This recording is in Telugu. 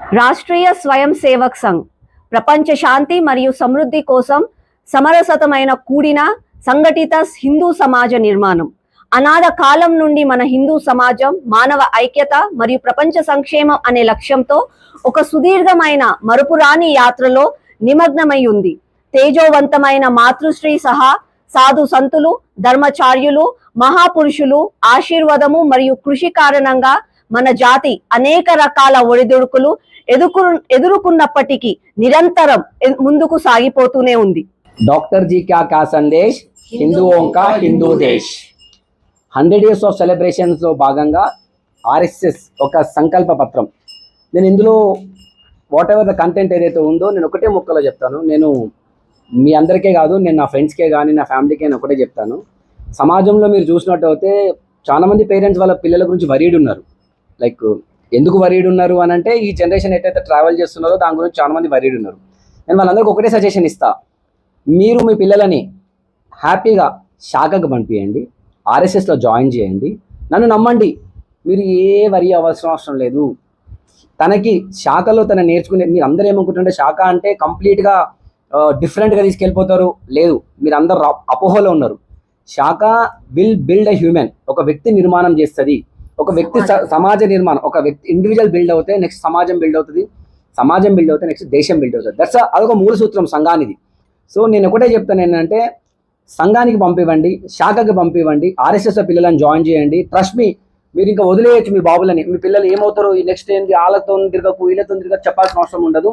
రాష్ట్రీయ స్వయం సేవక్ సంఘ్. ప్రపంచ శాంతి మరియు సమృద్ధి కోసం సమరసతమైన కూడిన సంఘటిత హిందూ సమాజ నిర్మాణం. అనాథ కాలం నుండి మన హిందూ సమాజం మానవ ఐక్యత మరియు ప్రపంచ సంక్షేమం అనే లక్ష్యంతో ఒక సుదీర్ఘమైన మరుపురాని యాత్రలో నిమగ్నమై ఉంది. తేజోవంతమైన మాతృశ్రీ సహా సాధు సంతులు ధర్మచార్యులు మహాపురుషులు ఆశీర్వాదము మరియు కృషి కారణంగా మన జాతి అనేక రకాల ఒడిదుడుకులు ఎదుర్కొ ఎదుర్కొన్నప్పటికీ నిరంతరం ముందుకు సాగిపోతూనే ఉంది. డాక్టర్ జీ కాకా కా సందేశ్ హిందూ ఓంకా హిందూ దేశ్. హండ్రెడ్ ఇయర్స్ ఆఫ్ సెలబ్రేషన్స్లో భాగంగా ఆర్ఎస్ఎస్ ఒక సంకల్ప పత్రం. నేను ఇందులో వాట్ ఎవర్ ద కంటెంట్ ఏదైతే ఉందో నేను ఒకటే ముక్కలో చెప్తాను. నేను మీ అందరికే కాదు నేను నా ఫ్రెండ్స్కే కానీ నా ఫ్యామిలీకే నేను ఒకటే చెప్తాను. సమాజంలో మీరు చూసినట్టు అయితే చాలామంది పేరెంట్స్ వాళ్ళ పిల్లల గురించి వరీడ్ ఉన్నారు లైక్ ఎందుకు వరీడ్ ఉన్నారు అని అంటే ఈ జనరేషన్ ఎట్లయితే ట్రావెల్ చేస్తున్నారో దాని గురించి చాలామంది వరీడ్ ఉన్నారు. నేను వాళ్ళందరికీ ఒకటే సజెషన్ ఇస్తా. మీరు మీ పిల్లలని హ్యాపీగా శాఖకు పంపించండి ఆర్ఎస్ఎస్లో జాయిన్ చేయండి. నన్ను నమ్మండి. మీరు ఏ వరి అవసరం అవసరం లేదు. తనకి శాఖలో తన నేర్చుకునే మీరు అందరూ ఏమనుకుంటుంటే శాఖ అంటే కంప్లీట్గా డిఫరెంట్గా తీసుకెళ్ళిపోతారు. లేదు మీరు అందరు అపోహలో ఉన్నారు. శాఖ విల్ బిల్డ్ అ హ్యూమన్ ఒక వ్యక్తి నిర్మాణం చేస్తుంది. ఒక వ్యక్తి సమాజ. నిర్మాణం ఒక వ్యక్తి ఇండివిజువల్ బిల్డ్ అవుతే నెక్స్ట్ సమాజం బిల్డ్ అవుతుంది సమాజం బిల్డ్ అవుతే నెక్స్ట్ దేశం బిల్డ్ అవుతుంది. దట్స్ అదొక మూల సూత్రం సంఘానిది. సో నేను ఒకటే చెప్తాను ఏంటంటే సంఘానికి పంపివ్వండి శాఖకి పంపివ్వండి ఆర్ఎస్ఎస్ పిల్లలను జాయిన్ చేయండి. ట్రస్ట్ మీ మీరు ఇంకా వదిలేయచ్చు మీ బాబులని. మీ పిల్లలు ఏమవుతారు ఈ నెక్స్ట్ ఏంటి వాళ్ళతో తిరగకు వీళ్ళతో తిరగకు చెప్పాల్సిన అవసరం ఉండదు.